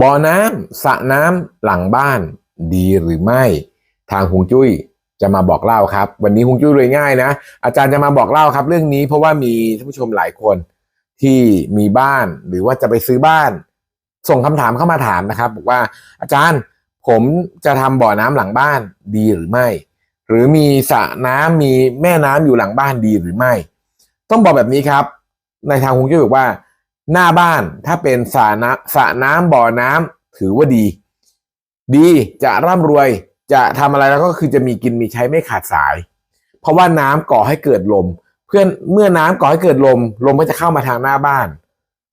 บ่อน้ำสระน้ำหลังบ้านดีหรือไม่ ทางฮวงจุ้ยจะมาบอกเล่าครับ วันนี้ฮวงจุ้ยเลยง่ายนะ อาจารย์จะมาบอกเล่าครับ เรื่องนี้เพราะว่ามีท่านผู้ชมหลายคนที่มีบ้านหรือว่าจะไปซื้อบ้าน ส่งคำถามเข้ามาถามนะครับ บอกว่าอาจารย์ผมจะทำบ่อน้ำหลังบ้านดีหรือไม่ หรือมีสระน้ำมีแม่น้ำอยู่หลังบ้านดีหรือไม่ ต้องบอกแบบนี้ครับ ในทางฮวงจุ้ยบอกว่า หน้าบ้านถ้าเป็นสระน้ำสระน้ำบ่อน้ำถือว่าดี ดีจะร่ำรวยจะทำอะไรแล้วก็คือจะมีกินมีใช้ไม่ขาดสาย เพราะว่าน้ำก่อให้เกิดลม เพื่อนเมื่อน้ำก่อให้เกิดลม ลมก็จะเข้ามาทางหน้าบ้าน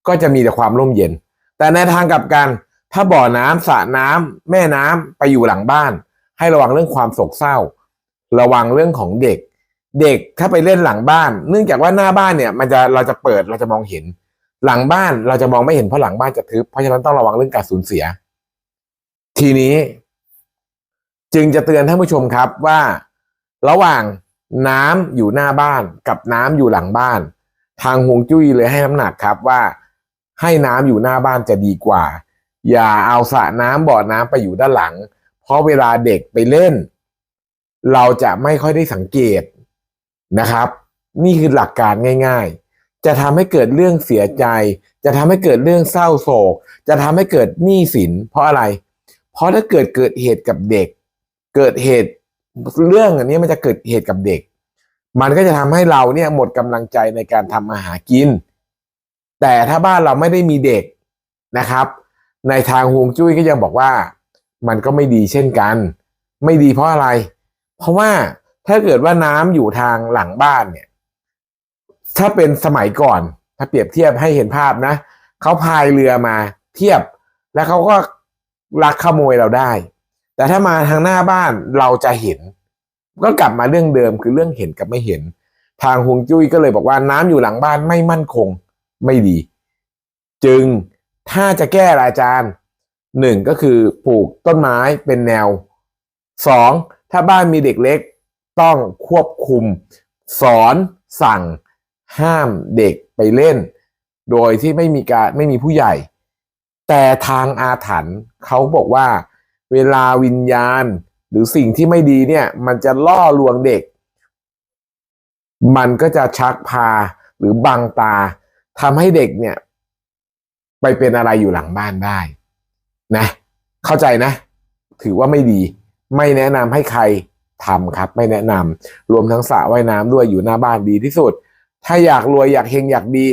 ก็จะมีแต่ความร่มเย็น แต่ในทางกลับกัน ถ้าบ่อน้ำสระน้ำแม่น้ำไปอยู่หลังบ้าน ให้ระวังเรื่องความโศกเศร้า ระวังเรื่องของเด็ก เด็กถ้าไปเล่นหลังบ้าน เนื่องจากว่าหน้าบ้านเนี่ย มันจะเราจะเปิดเราจะมองเห็น หลังบ้านเราจะมองไม่เห็นเพราะหลังบ้านจะทึบเพราะฉะนั้นต้องระวังเรื่องการสูญเสีย ทีนี้ จึงจะเตือนท่านผู้ชมครับว่า ระหว่างน้ำอยู่หน้าบ้านกับน้ำอยู่หลังบ้าน ทางฮวงจุ้ยเลยให้น้ำหนักครับว่า ให้น้ำอยู่หน้าบ้านจะดีกว่า อย่าเอาสระน้ำบ่อน้ำไปอยู่ด้านหลัง เพราะเวลาเด็กไปเล่น เราจะไม่ค่อยได้สังเกตนะครับ นี่คือหลักการง่าย ๆ จะทำให้เกิดเรื่องเสียใจ จะทำให้เกิดเรื่องเศร้าโศก จะทำให้เกิดหนี้สิน เพราะอะไร เพราะถ้าเกิดเกิดเหตุกับเด็ก เกิดเหตุเรื่องอันนี้มันจะเกิดเหตุกับเด็ก มันก็จะทำให้เราเนี่ยหมดกำลังใจในการทำมาหากิน แต่ถ้าบ้านเราไม่ได้มีเด็กนะครับ ในทางฮวงจุ้ยก็ยังบอกว่า มันก็ไม่ดีเช่นกัน ไม่ดีเพราะอะไร เพราะว่าถ้าเกิดว่าน้ำอยู่ทางหลังบ้านเนี่ย ถ้าเป็นสมัยก่อน ถ้าเปรียบเทียบให้เห็นภาพนะเขาพายเรือมาเทียบ แล้วเขาก็ลักขโมยเราได้ แต่ถ้ามาทางหน้าบ้านเราจะเห็น ก็กลับมาเรื่องเดิมคือเรื่องเห็นกับไม่เห็น ทางฮวงจุ้ยก็เลยบอกว่าน้ำอยู่หลังบ้านไม่มั่นคงไม่ดี จึงถ้าจะแก้อาจารย์หนึ่งก็คือปลูกต้นไม้เป็นแนวสองถ้าบ้านมีเด็กเล็กต้องควบคุม สอนสั่ง ห้ามเด็กไปเล่น โดยที่ไม่มีการไม่มีผู้ใหญ่ แต่ทางอาถรรพ์เขาบอกว่า เวลาวิญญาณหรือสิ่งที่ไม่ดีเนี่ย มันจะล่อลวงเด็ก มันก็จะชักพาหรือบังตาทำให้เด็กเนี่ย ไปเป็นอะไรอยู่หลังบ้านได้นะ เข้าใจนะ ถือว่าไม่ดี ไม่แนะนำให้ใครทำครับ ไม่แนะนำรวมทั้งสระว่ายน้ำด้วยอยู่หน้าบ้านดีที่สุด ถ้าอยากรวยอยากเฮงอยากดี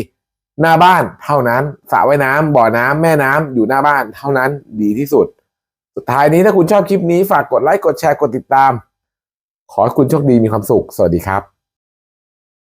หน้าบ้านเท่านั้นสระว่ายน้ำบ่อน้ำแม่น้ำอยู่หน้าบ้านเท่านั้นดีที่สุด สุดท้ายนี้ถ้าคุณชอบคลิปนี้ฝากกดไลค์กดแชร์กดติดตาม ขอให้คุณโชคดีมีความสุข สวัสดีครับ